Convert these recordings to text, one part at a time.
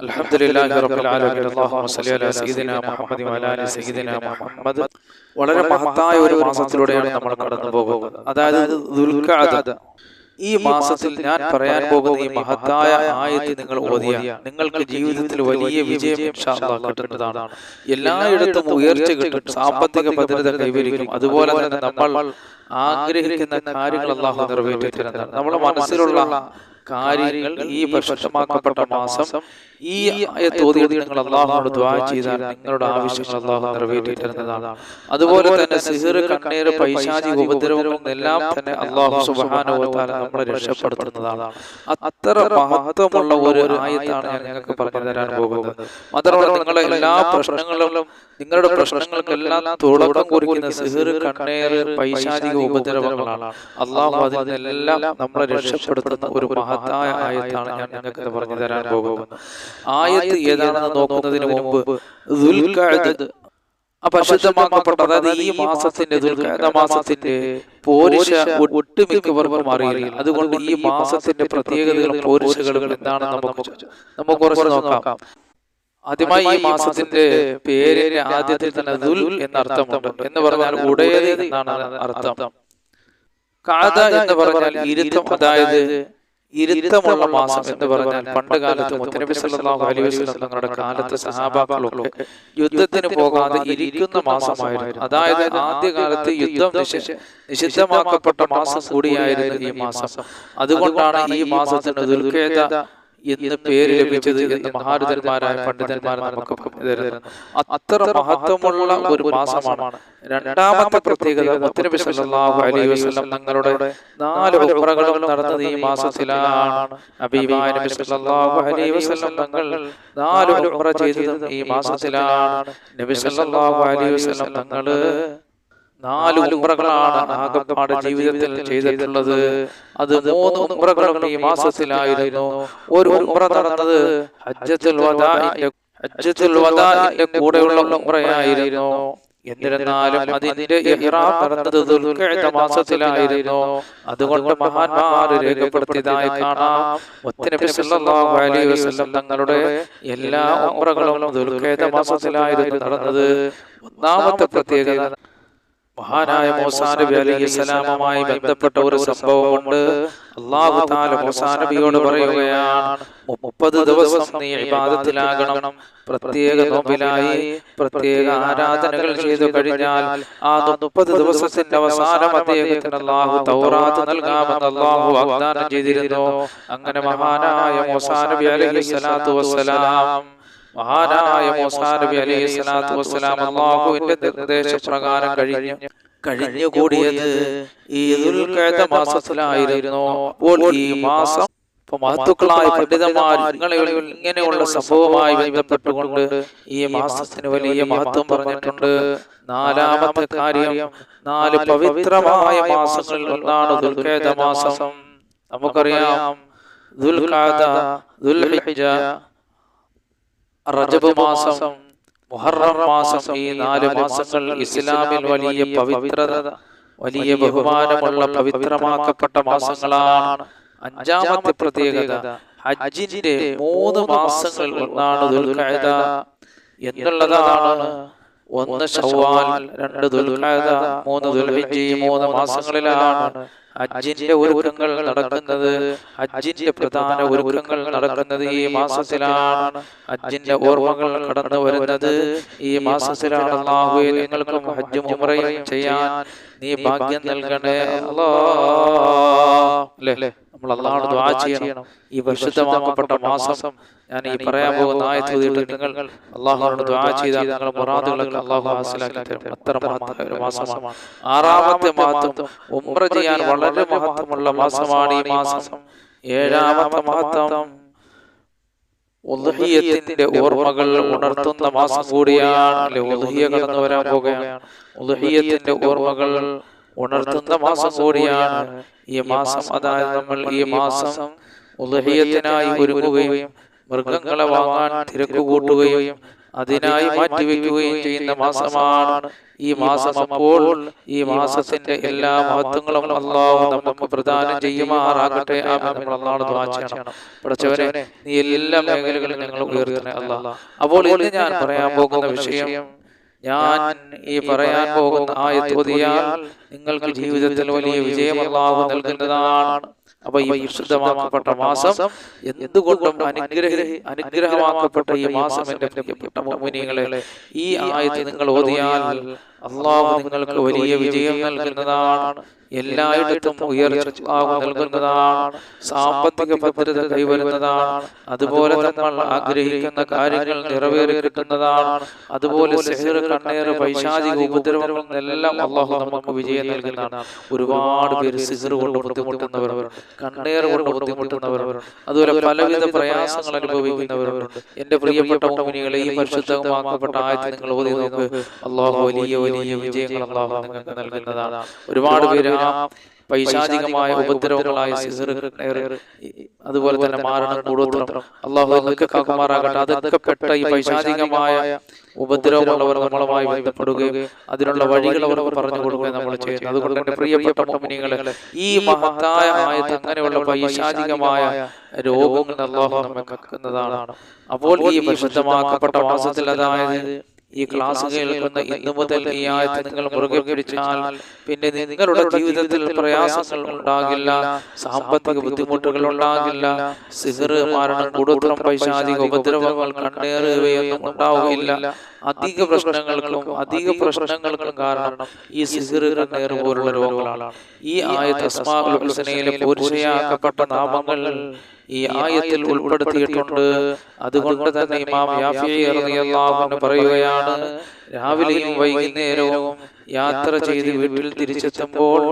الحمد لله رب العالمين اللهم صل على سيدنا محمد وعلى ال سيدنا محمد വളരെ മഹത്തായ ഒരു മാസത്തിലൂടെയാണ് നമ്മൾ കടന്നു പോകുന്നത് അതായത് ദുൽഖഅദ ഈ മാസത്തിൽ ഞാൻ പറയാൻ പോകുന്ന ഈ മഹത്തായ ആയത്ത് നിങ്ങൾ ഓതിയ നിങ്ങൾക്ക് ജീവിതത്തിൽ വലിയ വിജയം ഇൻഷാ അല്ലാഹ് കിട്ടുന്നതാണ് എല്ലായിടത്തും ഉയർച്ച കിട്ടും സാമ്പത്തിക ഭദ്രത കൈവരിക്കും അതുപോലെ തന്നെ നമ്മൾ ആഗ്രഹിക്കുന്ന കാര്യങ്ങൾ അള്ളാഹു നിറവേറ്റി തരുന്നതാണ് നമ്മുടെ മനസ്സിലുള്ള കാര്യങ്ങൾ ഈ പരിശുദ്ധമാക്കപ്പെട്ട മാസം ഈ തോതിയത് നിങ്ങൾ അള്ളാഹുനോട് ദ്വാ ചെയ്താൽ നിങ്ങളുടെ ആവശ്യങ്ങൾ അള്ളാഹു നിറവേറ്റി തരുന്നതാണ്. അതുപോലെ തന്നെ സിഹിർ കണ്ണീർ പൈശാചി ഉപദ്രവങ്ങളിൽ എല്ലാം തന്നെ അള്ളാഹു സുബാനുഭവത്താൽ നമ്മളെ രക്ഷപ്പെടുത്തുന്നതാണ്. അത്ര മഹത്വമുള്ള ഒരു ആയത്താണ് ഞാൻ നിങ്ങൾക്ക് പറഞ്ഞു തരാൻ പോകുന്നത്. മാത്രമല്ല നിങ്ങളെ എല്ലാ പ്രശ്നങ്ങളിലും നിങ്ങളുടെ പ്രശ്നങ്ങൾക്കെല്ലാം തുടക്കം കുറിക്കുന്ന സിഹിർ കണ്ണേർ പൈശാചിക ഉപദ്രവങ്ങളാണ്. അള്ളാഹു അതിനെല്ലാം നിന്നെല്ലാം നമ്മളെ രക്ഷപ്പെടുത്തുന്ന ഒരു മഹത്തായ ആയത്താണ് ഞാൻ നിങ്ങൾക്ക് പറഞ്ഞു തരാൻ പോകുന്നത് ആയത്ത് ഏതാണെന്ന് നോക്കുന്നതിന് മുമ്പ് അതായത് ഈ മാസത്തിന്റെ ദുൽഖഅദ മാസത്തിന്റെ പോരിശ ഒട്ടുമിക്കവർക്കും അറിയില്ല അതുകൊണ്ട് ഈ മാസത്തിന്റെ പ്രത്യേകതകളും പോരിശകളും എന്താണ് നമുക്ക് നമുക്ക് കുറച്ച് നോക്കാം. ആദ്യമായി ഈ മാസത്തിന്റെ പേരിന് ആദ്യത്തിൽ തന്നെ ദുൽ എന്ന അർത്ഥമുണ്ട് എന്ന് പറഞ്ഞാൽ ഉടയത് എന്നാണ് അർത്ഥം. കാത എന്ന് പറഞ്ഞാൽ ഇരുത്തം അതായത് ഇരുത്തമുള്ള മാസം എന്ന് പറഞ്ഞാൽ പണ്ട് കാലത്ത് മുത്തനബി സല്ലല്ലാഹു അലൈഹി തങ്ങളുടെ കാലത്ത് സഹാബാക്കളൊക്കെ യുദ്ധത്തിന് പോകാതെ ഇരിക്കുന്ന മാസമായിരുന്നു. അതായത് ആദ്യകാലത്ത് യുദ്ധം നിഷ- നിഷിദ്ധമാക്കപ്പെട്ട മാസം കൂടിയായിരുന്നു ഈ മാസം. അതുകൊണ്ടാണ് ഈ മാസത്തിന് ദുൽഖേദ എന്ന് പേര് ലഭിച്ചത് എന്ന് മഹാരുതന്മാരായ പണ്ഡിതന്മാർ നമുക്ക് തരുന്നു. അത്ര മഹത്വമുള്ള ഒരു മാസമാണ്. രണ്ടാമത്തെ പ്രത്യേകത മുത്തനബി സല്ലല്ലാഹു അലൈഹി വസല്ലം തങ്ങളുടെ നാല് ഉംറകളും നടന്നത് ഈ മാസത്തിലാണ്. ഹബീബായ നബി സല്ലല്ലാഹു അലൈഹി വസല്ലം തങ്ങൾ നാല് ഉംറ ചെയ്തതും ഈ മാസത്തിലാണ്. നബി സല്ലല്ലാഹു അലൈഹി വസല്ലം തങ്ങൾ നാല് ഉംറകളാണ് ആകപ്പാട് ജീവിതത്തിൽ ചെയ്തിട്ടുള്ളത്. അത് മൂന്ന് ഉംറകളും ഈ മാസത്തിലായിരുന്നു. ഒരു ഉംറ നടന്നത് ഹജ്ജത്തുൽ വദാഇന്റെ ഹജ്ജത്തുൽ വദാഇന്റെ കൂടെയുള്ള ഉംറയായിരുന്നു. എന്നിരുന്നാലും അതിന്റെ ഇഹ്റാം നടന്നത് ദുൽഖഅദ മാസത്തിലായിരുന്നു. അതുകൊണ്ട് മഹാന്മാർ രേഖപ്പെടുത്തിയതായി കാണാം. നബി സല്ലല്ലാഹു അലൈഹി വസല്ലം തങ്ങളുടെ എല്ലാ ഉംറകളും ദുൽഖഅദ മാസത്തിലായിരുന്നു നടന്നത്. ഒന്നാമത്തെ പ്രത്യേകത മഹാനായ മൂസാ നബി അലൈഹി സ്വലാമുമായി ബന്ധപ്പെട്ട ഒരു സംഭവമുണ്ട്. അള്ളാഹു താല മൂസാ നബിയോട് പറയുകയാണ് മുപ്പത് ദിവസം നീ ഇബാദത്തിലാകണം. പ്രത്യേക നോമ്പിലായി പ്രത്യേക ആരാധനകൾ ചെയ്തു കഴിഞ്ഞാൽ ആ മുപ്പത് ദിവസത്തിന്റെ അവസാനം അദ്ദേഹത്തിന് അള്ളാഹു തൗറാത്ത് നൽകാമെന്ന് അള്ളാഹു വാഗ്ദാനം ചെയ്തിരുന്നു. അങ്ങനെ മഹാനായ മൂസാ നബി അലൈഹി സ്വലാത്തു വസ്സലാം മഹാനായ മൂസാ നബി അലൈഹി സ്വലാത്തു വസ്സലാം അള്ളാഹുവിന്റെ നിർദ്ദേശപ്രകാരം കഴിഞ്ഞു. കഴിഞ്ഞുകൂടിയത് ഈ ദുൽഖഅദ മാസത്തിലായിരുന്നു. അപ്പോൾ ഈ മാസം മഹത്തുക്കളായ പണ്ഡിതന്മാർ ഇങ്ങനെയുള്ള സംഭവവുമായി ബന്ധപ്പെട്ടുകൊണ്ട് ഈ മാസത്തിന് വലിയ മഹത്വം പറഞ്ഞിട്ടുണ്ട്. നാലാമത്തെ കാര്യം നാല് പവിത്രമായ മാസങ്ങളിൽ ഒന്നാണ് ദുൽഖേദ മാസം. നമുക്കറിയാം ദുൽഖാദ ദുൽഹിജ്ജ റജബ് മാസം മുഹറം മാസം ഈ നാല് മാസങ്ങൾ ഇസ്ലാമിൽ വലിയ പവിത്രത വലിയ ബഹുമാനമുള്ള പവിത്രമാക്കപ്പെട്ട മാസങ്ങളാണ് അഞ്ചാമത്തെ പ്രത്യേകത. ഹജ്ജിന്റെ മൂന്ന് മാസങ്ങൾ ഒന്നാണ് ദുൽഖഅദ എന്നുള്ളതാണ് ഒന്ന് ഷവ്വാൽ രണ്ട് ദുൽഖഅദ മൂന്ന് ദുൽഹിജ്ജ മൂന്ന് മാസങ്ങളിലാണ് ഹജ്ജിന്റെ ഒരുക്കങ്ങൾ നടക്കുന്നത് അജിന്റെ പ്രധാന ഒരുക്കങ്ങൾ നടക്കുന്നത് ഈ മാസത്തിലാണ്. അജിന്റെ ഓർമ്മകൾ കടന്നു വരുന്നത് ഈ മാസത്തിലാണ്. നിങ്ങൾക്കും ഹജ്ജും ഉമറയും ചെയ്യാൻ നീ ഭാഗ്യം നൽകണേ. അല്ലാ. അല്ലേ? നമ്മൾ അള്ളാഹോട് ദ്വാ ചെയ്യണം. ഈ പരിശുദ്ധമാക്കപ്പെട്ട മാസം ഞാൻ ഈ പറയാൻ പോകുന്ന ആയത്തോതിയിട്ട് നിങ്ങൾ അള്ളാഹുനോട് ദ്വാ ചെയ്താൽ നിങ്ങളുടെ മുറാദുകളൊക്കെ അള്ളാഹു ഹാസിലാക്കി തരും. അത്ര മഹത്തായ ഒരു മാസമാണ്. ആറാമത്തെ മാസം ഉമ്ര ചെയ്യാൻ വളരെ മഹത്വമുള്ള മാസമാണ് ഈ മാസം. ഏഴാമത്തെ മഹത്വം ഉദ്ഹിയത്തിന്റെ ഓർമ്മകൾ ഉണർത്തുന്ന മാസം കൂടിയാണ്. ഉദ്ഹിയ കടന്നു വരാൻ പോകുകയാണ് ഉദഹിയത്തിന്റെ ഓർമ്മകൾ ഉണർത്തുന്ന മാസം കൂടിയാണ് ഈ മാസം അതായത് നമ്മൾ ഈ മാസം ഉദഹീയത്തിനായി ഒരുങ്ങുകയും മൃഗങ്ങളെ വാങ്ങാൻ തിരക്ക് കൂട്ടുകയും അതിനായി മാറ്റിവെക്കുകയും ചെയ്യുന്ന മാസമാണ് ഈ മാസം അപ്പോൾ ഈ മാസത്തിന്റെ എല്ലാ മഹത്വങ്ങളും അള്ളാഹു നമുക്ക് പ്രദാനം ചെയ്യുമാറാകട്ടെ. പഠിച്ചവരെ നീ എല്ലാ മേഖലകളിലും ഞങ്ങൾ ഉയർത്തണേ അല്ലാ അപ്പോൾ ഇന്ന് ഞാൻ പറയാൻ പോകുന്ന വിഷയം ഞാൻ ഈ പറയാൻ പോകുന്ന ആയത്ത് ഓതിയാൽ നിങ്ങൾക്ക് ജീവിതത്തിൽ വലിയ വിജയം അള്ളാഹു നൽകുന്നതാണ്. അപ്പൊ ഈ വിശുദ്ധമാക്കപ്പെട്ട മാസം എന്തുകൊണ്ടും അനുഗ്രഹ അനുഗ്രഹമാക്കപ്പെട്ട ഈ മാസം എന്റെ പ്രിയപ്പെട്ട മോമിനികളെ ഈ ആയത്ത് നിങ്ങൾ ഓതിയാൽ അള്ളാഹു നിങ്ങൾക്ക് വലിയ വിജയം നൽകുന്നതാണ്. എല്ലായിടത്തും ഉയർച്ച നൽകുന്നതാണ്. സാമ്പത്തിക ഭദ്രത കൈവരുന്നതാണ്. അതുപോലെ നമ്മൾ ആഗ്രഹിക്കുന്ന കാര്യങ്ങൾ നിറവേറി കിട്ടുന്നതാണ് അതുപോലെ കണ്ണേറ് പൈശാചിക ഉപദ്രവങ്ങളിൽ നിന്നെല്ലാം അള്ളാഹു നമുക്ക് വിജയം നൽകുന്നതാണ്. ഒരുപാട് പേര് സിഹർ കൊണ്ട് ബുദ്ധിമുട്ടുന്നവരുണ്ട്. കണ്ണേറ് കൊണ്ട് ബുദ്ധിമുട്ടുന്നവരവരുണ്ട് അതുപോലെ പലവിധ പ്രയാസങ്ങൾ അനുഭവിക്കുന്നവരവരുണ്ട് എന്റെ പ്രിയപ്പെട്ട മുനികളെ ഈ പരിശുദ്ധമാക്കപ്പെട്ട ആയത്ത് നിങ്ങൾ ഓതി നോക്ക്. അള്ളാഹു വലിയ വലിയ വിജയങ്ങൾ അള്ളാഹു നിങ്ങൾക്ക് നൽകുന്നതാണ് ഒരുപാട് പേര് ആ പൈശാചികമായ ഉപദ്രവങ്ങളായ അതുപോലെ തന്നെ മാരണം കൂടോത്രം. അള്ളാഹു നിങ്ങൾക്ക് കാക്കുമാറാകട്ടെ. അതൊക്കെ പെട്ട ഈ പൈശാചികമായ ഉപദ്രവമുള്ളവർ നമ്മളുമായി ബന്ധപ്പെടുകയും അതിനുള്ള വഴികൾ അവർ പറഞ്ഞു കൊടുക്കുകയും നമ്മൾ ചെയ്യുന്നു. അതുകൊണ്ട് എന്റെ പ്രിയപ്പെട്ട മോമിനികളെ ഈ മഹത്തായ ആയത് അങ്ങനെയുള്ള പൈശാചികമായ രോഗങ്ങൾ അള്ളാഹു നമ്മെ കക്കുന്നതാണ്. അപ്പോൾ ഈ വിശുദ്ധമാക്കപ്പെട്ട മാസത്തിൽ അതായത് ഈ ക്ലാസ് കേൾക്കുന്ന ഇന്നു മുതൽ ഈ ആയത്ത് നിങ്ങൾ മുറുകെ പിടിച്ചാൽ പിന്നെ നിങ്ങളുടെ ജീവിതത്തിൽ പ്രയാസങ്ങൾ ഉണ്ടാകില്ല സാമ്പത്തിക ബുദ്ധിമുട്ടുകൾ ഉണ്ടാകില്ല സിഹർ മാരണം കൂടുതലും പൈശാചിക ഉപദ്രവങ്ങൾ കണ്ണേറുകയൊന്നും ഉണ്ടാവുകയില്ല അധിക പ്രശ്നങ്ങൾക്കും അധിക പ്രശ്നങ്ങൾക്കും കാരണം ഈ സിഹർ പോലുള്ള രോഗങ്ങളാണ്. ഈ ഹുസ്നയിലെ പുരുഷയാക്കപ്പെട്ട നാമങ്ങൾ ഈ ആയത്തിൽ ഉൾപ്പെടുത്തിയിട്ടുണ്ട്. അതുകൊണ്ട് തന്നെ ഇമാം പറയുകയാണ് രാവിലെയും വൈകുന്നേരവും യാത്ര ചെയ്ത് വീട്ടിൽ തിരിച്ചെത്തുമ്പോൾ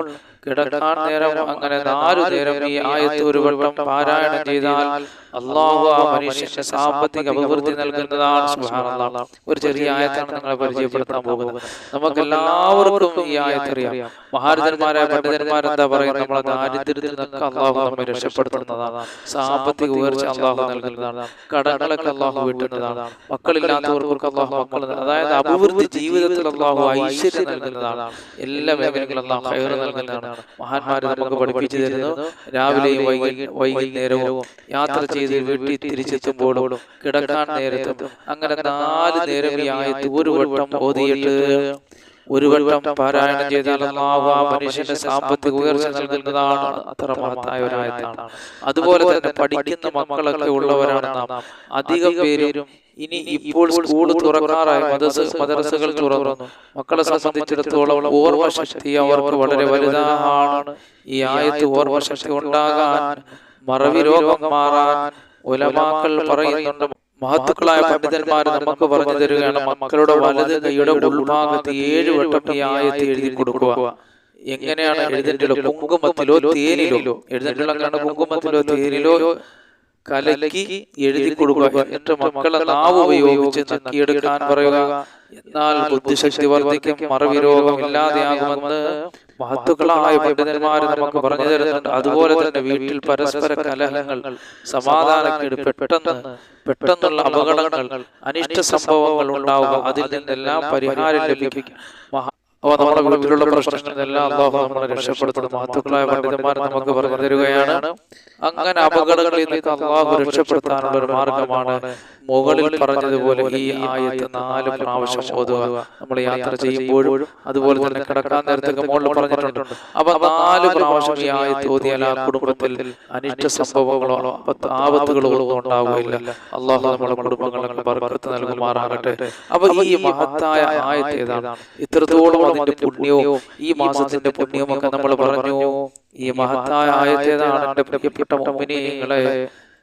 കിടക്കാൻ നേരം അങ്ങനെ നാലു നേരം ഈ ആയത്ത് ഒരു വട്ടം പാരായണം ചെയ്താൽ അള്ളാഹു ആ മനുഷ്യന്റെ സാമ്പത്തിക അഭിവൃദ്ധി നൽകുന്നതാണ്. ഒരു ചെറിയ ആയത്താണ് നിങ്ങളെ പരിചയപ്പെടുത്താൻ പോകുന്നത്. നമുക്ക് എല്ലാവർക്കും ഈ ആയത്ത് അറിയാം. മഹാരഥന്മാരായ പണ്ഡിതന്മാരെന്താ പറയുന്നത് നമ്മളെ ദാരിദ്ര്യത്തിൽ നിന്നൊക്കെ അള്ളാഹു നമ്മെ രക്ഷപ്പെടുത്തുന്നതാണ്. സാമ്പത്തിക ഉയർച്ച അള്ളാഹു നൽകുന്നതാണ്. കടകളൊക്കെ അള്ളാഹു വീട്ടുന്നതാണ്. മക്കളില്ലാത്തവർക്ക് അള്ളാഹു മക്കൾ അതായത് അഭിവൃദ്ധി ജീവിതത്തിൽ അള്ളാഹു ഐശ്വര്യം നൽകുന്നതാണ്. എല്ലാ മേഖലകളും അള്ളാഹു നൽകുന്നതാണ് മഹാന്മാര് നമുക്ക് പഠിപ്പിച്ചു തരുന്നു. രാവിലെയും വൈകി വൈകുന്നേരവും യാത്ര ചെയ്ത് വീട്ടിൽ തിരിച്ചെത്തുമ്പോഴും കിടക്കാൻ നേരത്തും അങ്ങനെ നാല് നേരം ഈ ആയത്ത് ഒരു വട്ടം ഓതിയിട്ട് ഒരു വട്ടം പാരായണം ചെയ്താൽ അള്ളാഹു മനുഷ്യന്റെ സാമ്പത്തിക ഉയർച്ച നൽകുന്നതാണ് അത്ര മഹത്തായ ഒരു ആയത്താണ് അതുപോലെ തന്നെ പഠിക്കുന്ന മക്കളൊക്കെ ഉള്ളവരാണ് നാം. അധികം പേരും ഇനി ഇപ്പോൾ സ്കൂൾ തുറക്കാറായി മദർസ മദർസകൾ തുറന്നു. മക്കളെ സംബന്ധിച്ചിടത്തോളം ഓർമ്മശക്തി അവർക്ക് വളരെ വലുതാണ്. ഈ ആയത്ത് ഓർമ്മശക്തി ഉണ്ടാകാൻ മറവി രോഗം മാറാൻ ഉലമാക്കൾ പറയുന്നുണ്ട്. മഹത്തുക്കളായ പണ്ഡിതന്മാർ നമുക്ക് പറഞ്ഞു തരികയാണ്. മക്കളുടെ വലത് കൈയുടെ ഉൾഭാഗത്ത് ഏഴ് വട്ടം ഈ ആയത്ത് എഴുതി കൊടുക്കുക. എങ്ങനെയാണ് എഴുതിട്ടുള്ളത് കുങ്കുമത്തിലോ തേനിലോ? എഴുതിട്ടുള്ള കുങ്കുമത്തിലോ തേനിലോ? കലക്കി എഴുതി കൊടുക്കുക എന്റെ മക്കളെ നാവ് ഉപയോഗിച്ച് നക്കിയെടുക്കാൻ പറയുക. എന്നാൽ ബുദ്ധിശക്തി വർദ്ധിക്കും മറവി രോഗം ഇല്ലാതെയാകുമെന്ന് മഹത്തുക്കളായ പണ്ഡിതന്മാർ നമുക്ക് പറഞ്ഞു തരുന്നുണ്ട്. അതുപോലെ തന്നെ വീട്ടിൽ പരസ്പര കലഹങ്ങൾ സമാധാനക്കേട് പെട്ടെന്ന് പെട്ടെന്നുള്ള അപകടങ്ങൾ അനിഷ്ട സംഭവങ്ങൾ ഉണ്ടാവുക അതിൽ നിന്നെല്ലാം പരിഹാരം ലഭിക്കും. അപ്പൊ നമ്മുടെ വീട്ടിലുള്ള പ്രശ്നങ്ങളെല്ലാം അള്ളാഹു നമ്മളെ രക്ഷപ്പെടുത്തുന്ന മഹത്തുക്കളായ പണ്ഡിതന്മാർ നമുക്ക് പറഞ്ഞു തരികയാണ്. അങ്ങനെ അപകടങ്ങളിൽ നിന്ന് അള്ളാഹു രക്ഷപ്പെടുത്താനുള്ള ഒരു മാർഗമാണ് മുകളിൽ പറഞ്ഞതുപോലെ ഈ ആയത്ത് നാല് പ്രാവശ്യം ഓതുക. നമ്മൾ യാത്ര ചെയ്യുമ്പോഴും അതുപോലെ തന്നെ കിടക്കാൻ നേരത്തൊക്കെ മുകളിൽ പറഞ്ഞിട്ടുണ്ട്. അപ്പൊ നാല് പ്രാവശ്യം ഈ ആയത്ത് ഓതിയാൽ ആ കുടുംബത്തിൽ അനിഷ്ട സംഭവങ്ങളോ ആപത്തുകളോ ഉണ്ടാവുകയില്ല. അള്ളാഹു നമ്മുടെ കുടുംബങ്ങളെ ബർക്കത്ത് നൽകുമാറാകട്ടെ. അപ്പൊ ഈ മഹത്തായ ആയത്ത് ഏതാണ്? ഇത്രത്തോളം അതിന്റെ പുണ്യവും ഈ മാസത്തിന്റെ പുണ്യവും ഒക്കെ നമ്മൾ പറഞ്ഞു. ഈ മഹത്തായ ആയത്തേതാണ് എന്റെ പ്രിയപ്പെട്ട മുമ്പിനിങ്ങളെ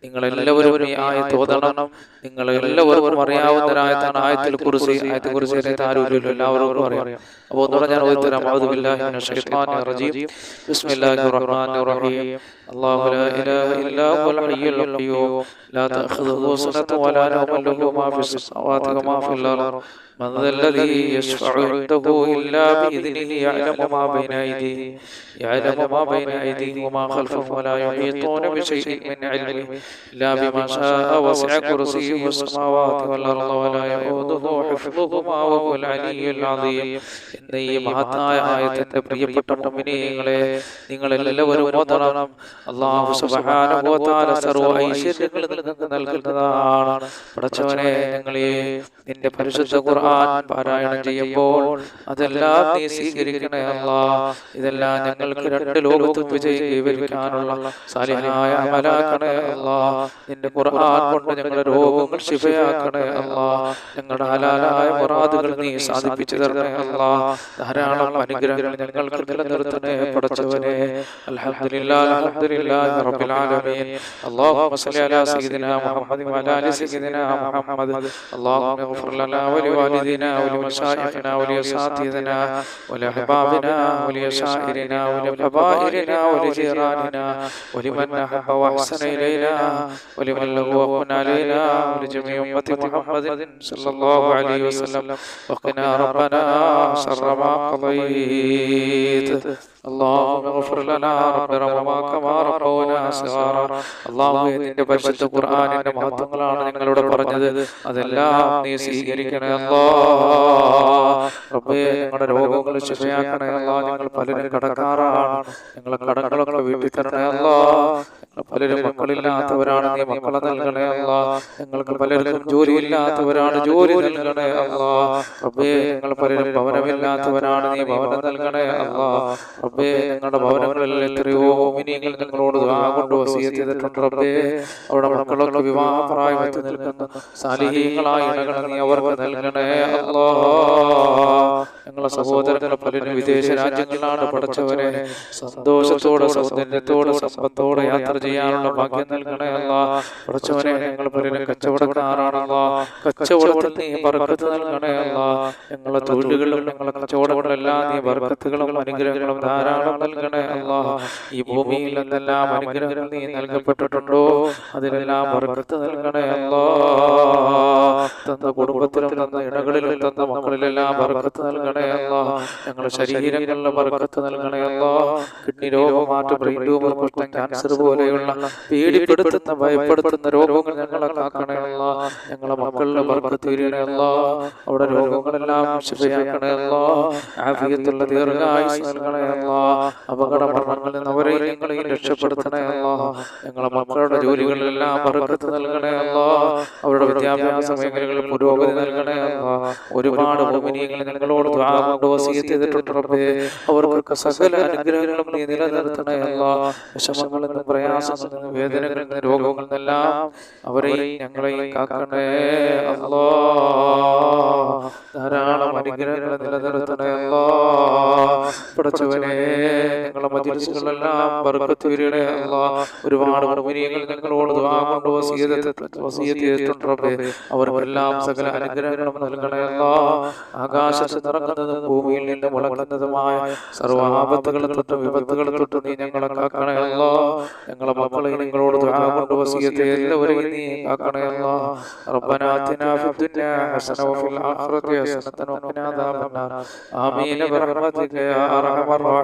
നിങ്ങൾ എല്ലാവരും ഈ ആയത്ത് ഓതണം നിങ്ങൾ എല്ലാവർക്കും അറിയാവുന്നൊരായത്താണ് ആയത്തിൽ കുറിച്ച് ആയത്തെ കുറിച്ച് അറിയാത്ത ആരുമില്ലല്ലോ എല്ലാവർക്കും അറിയാം അപ്പോൾ ഒന്നുകൂടെ ഞാൻ ഓതി തരാം അഊദു ബില്ലാഹി മിനശ് ശൈത്വാനിർ റജീം ബിസ്മില്ലാഹിർ റഹ്മാനിർ റഹീം الله لا إله إلا هو الحي القيوم لا تأخذه سنة ولا نوم له ما في السماوات وما في الأرض من ذا الذي يشفع عنده إلا بإذنه يعلم ما بين أيديهم يعلم ما بين أيديهم وما خلفهم ولا يحيطون بشيء من علمه إلا بما شاء وسع كرسيه السماوات والأرض ولا يؤوده حفظهما وهو العلي العظيم എന്ന ഈ മഹത്തായ ആയത്തിന്റെ പ്രിയപ്പെട്ട മുഅ്മിനീങ്ങളെ നിങ്ങൾ എല്ലാവരും ഓതണം അല്ലാഹു സുബ്ഹാനഹു വ തആല സർവ്വ ഐശ്വര്യങ്ങൾ നിങ്ങൾക്ക് നൽകുന്നതാണ് പടച്ചവനെ ഞങ്ങളെ നിന്റെ പരിശുദ്ധ ഖുർആൻ പാരായണം ചെയ്യുമ്പോൾ അതെല്ലാം നീ സ്വീകരിക്കണേ അല്ലാ ഇതെല്ലാം ഞങ്ങൾക്ക് രണ്ട് ലോകത്തും വിജയം കൈവരിക്കാനുള്ള സാലിഹായ അമലാക്കണേ അല്ലാ നിന്റെ ഖുർആൻ കൊണ്ട് ഞങ്ങളുടെ രോഗങ്ങൾ ശിഫയാക്കണേ അല്ലാ ഞങ്ങളുടെ ഹലാലായ മുറാദുകൾ നീ സാധിപ്പിച്ചു തരണേ അല്ലാ ധാരാളം അനുഗ്രഹങ്ങൾ ഞങ്ങൾക്ക് നിലനിർത്തണേ പടച്ചവനെ അൽഹംദുലില്ലാഹി അൽഹംദുലില്ലാഹി റബ്ബിൽ ആലമീൻ اللهم صل على سيدنا محمد وعلى ال سيدنا محمد اللهم اغفر لنا ولوالدينا ولمشايخنا ولاساتذتنا ولاحبابنا ولشائرنا ولكبائرنا ولجيراننا ولمن احب واحسن الينا ولمن له وقنا علينا ولجميع امه محمد صلى الله عليه وسلم وقنا ربنا شر ما قضيت اللهم اغفر لنا رب ربما كما ربونا صغارا അള്ളാഹു നിന്റെ പരിശുദ്ധ ഖുർആനിന്റെ മഹത്വങ്ങളാണ് നിങ്ങളോട് പറഞ്ഞത് അതെല്ലാം നീ സ്വീകരിക്കണേ അല്ലാ റബ്ബേ ഞങ്ങളുടെ രോഗങ്ങൾ ശിഫയാക്കണേ അല്ലാ ഞങ്ങൾ പലരും കടക്കാറാണ് ഞങ്ങളെ കടങ്ങളൊക്കെ വീട്ടിൽ തരണേ അല്ലാ ഞങ്ങൾ പലരും മക്കളില്ലാത്തവരാണ് നീ മക്കളെ നൽകണേ അല്ലാ ഞങ്ങൾക്ക് പലർക്കും ജോലിയില്ലാത്തവരാണ് ജോലി നൽകണേ അല്ലാ റബ്ബേ ഞങ്ങൾ പലരും ഭവനമില്ലാത്തവരാണ് നീ ഭവനം നൽകണേ അല്ലാ റബ്ബേ ഞങ്ങളുടെ ഭവനങ്ങളിൽ എത്രയോ മിനിങ്ങൾ നിങ്ങളോട് കൊണ്ട് വസിയത്ത് ചെയ്തിട്ടുണ്ട് റബ്ബേ. അവിടെ മക്കളൊക്കെ വിവാഹ പ്രായമെത്തി നിൽക്കുന്ന സാലിഹീങ്ങളായ ഇണകൾ അവർക്ക് നൽകണേ അല്ലാ. ഞങ്ങളെ സഹോദരങ്ങളെ പലരും വിദേശ രാജ്യങ്ങളിലാണ് പഠിച്ചവരെ. സന്തോഷത്തോടെ സൗന്ദര്യത്തോടെ സമ്പത്തോടെ യാത്ര ചെയ്യാനുള്ള ഭാഗ്യം നൽകണേ അല്ല. പഠിച്ചവനെ ഞങ്ങൾ പലരും കച്ചവടക്കാരാണല്ലോ കച്ചവടത്തിൽ നീ ബർക്കത്ത് നൽകണേ അല്ല. ഞങ്ങളെ തൊഴിലുകളിലും ഞങ്ങളെ കച്ചവടങ്ങളിലെല്ലാം നീ ബർക്കത്തുകളും അനുഗ്രഹങ്ങളും ധാരാളം നൽകണേ അല്ലാ ഈ ഭൂമിയിൽ എന്തെല്ലാം അനുഗ്രഹങ്ങൾ നീ നൽകപ്പെട്ടിട്ടുണ്ടോ? അതിലെല്ലാം ബർക്കത്ത് നൽകണേ അല്ലാ തന്ന കുടുംബത്തിലും തന്ന ഇടകളിലും തന്ന മക്കളിലെല്ലാം ബർക്കത്ത് നൽകണേ അല്ലാ ഞങ്ങളുടെ ശരീരങ്ങളിലെ ബർക്കത്ത് നൽകണേ അല്ലാ കിഡ്നി രോഗം മാറ്റം ബ്രെയിൻ ട്യൂമർ പ്രശ്നം ക്യാൻസർ പോലെയുള്ള പേടിപ്പെടുത്തുന്ന ഭയപ്പെടുത്തുന്ന രോഗങ്ങൾ ഞങ്ങളെ കാക്കണേ അല്ലാ ഞങ്ങളെ മക്കളിലെ ബർക്കത്ത് തീരണേ അല്ലാ അവിടെ രോഗങ്ങളെല്ലാം ശിഫയാക്കണേ അല്ലാ ആഫിയത്തുള്ള ദീർഘായുസ് നൽകണേ അല്ലാ അപകട മരണങ്ങളിൽ നിന്ന് അവരെ ഞങ്ങളെയും രക്ഷപ്പെടുത്തണേ അല്ലോ ഞങ്ങളെ മക്കളുടെ ജോലികളിലെല്ലാം ബർക്കത്ത് നൽകണേ അല്ലോ അവരുടെ വിദ്യാഭ്യാസ മേഖലകളിൽ പുരോഗതി നൽകണേ അല്ലോ ഒരുപാട് ഭൂമിനിയങ്ങൾ ഞങ്ങളോട് ചെയ്തിട്ടുണ്ട് റബ്ബേ. അവർക്കൊക്കെ സകല അനുഗ്രഹങ്ങളും നീ നിലനിർത്തണേ അല്ലോ വിഷമങ്ങളിൽ നിന്നും പ്രയാസങ്ങളിൽ നിന്നും വേദനകളിൽ നിന്നും രോഗങ്ങളിൽ നിന്നെല്ലാം അവരെയും ഞങ്ങളെയും കാക്കണേ അല്ലോ ധാരാളം അനുഗ്രഹങ്ങൾ നിലനിർത്തണേ അല്ലോ പടച്ചവനെ ഞങ്ങളെ മജിലിസുകളെല്ലാം ബർക്കത്ത് വരണേ അല്ലാ ഒരുപാട് മുഅ്മിനീങ്ങൾ ഞങ്ങളോട് ദുആ കൊണ്ട് വസിയത്ത് വസിയത്ത് ചെയ്തിട്ടുണ്ട് റബ്ബേ അവർക്കെല്ലാം സകല അനുഗ്രഹങ്ങളും നൽകണേ അല്ലാ ആകാശത്ത് നിറങ്ങുന്നതും ഭൂമിയിൽ നിന്ന് മുളങ്ങുന്നതുമായ സർവ്വാപത്തുകളെ തൊട്ടും വിപത്തുകളെ തൊട്ടും നീ ഞങ്ങളെ കാക്കണേ അല്ലാ ഞങ്ങളെ മക്കളെ നിങ്ങളോട് ദുആ കൊണ്ട് വസിയത്ത് എല്ലാവരെയും നീ കാക്കണേ അല്ലാ ربنا آتنا في الدنيا حسنة وفي الآخرة حسنة وقنا عذاب النار آمين برحمتك يا أرحم الراحمين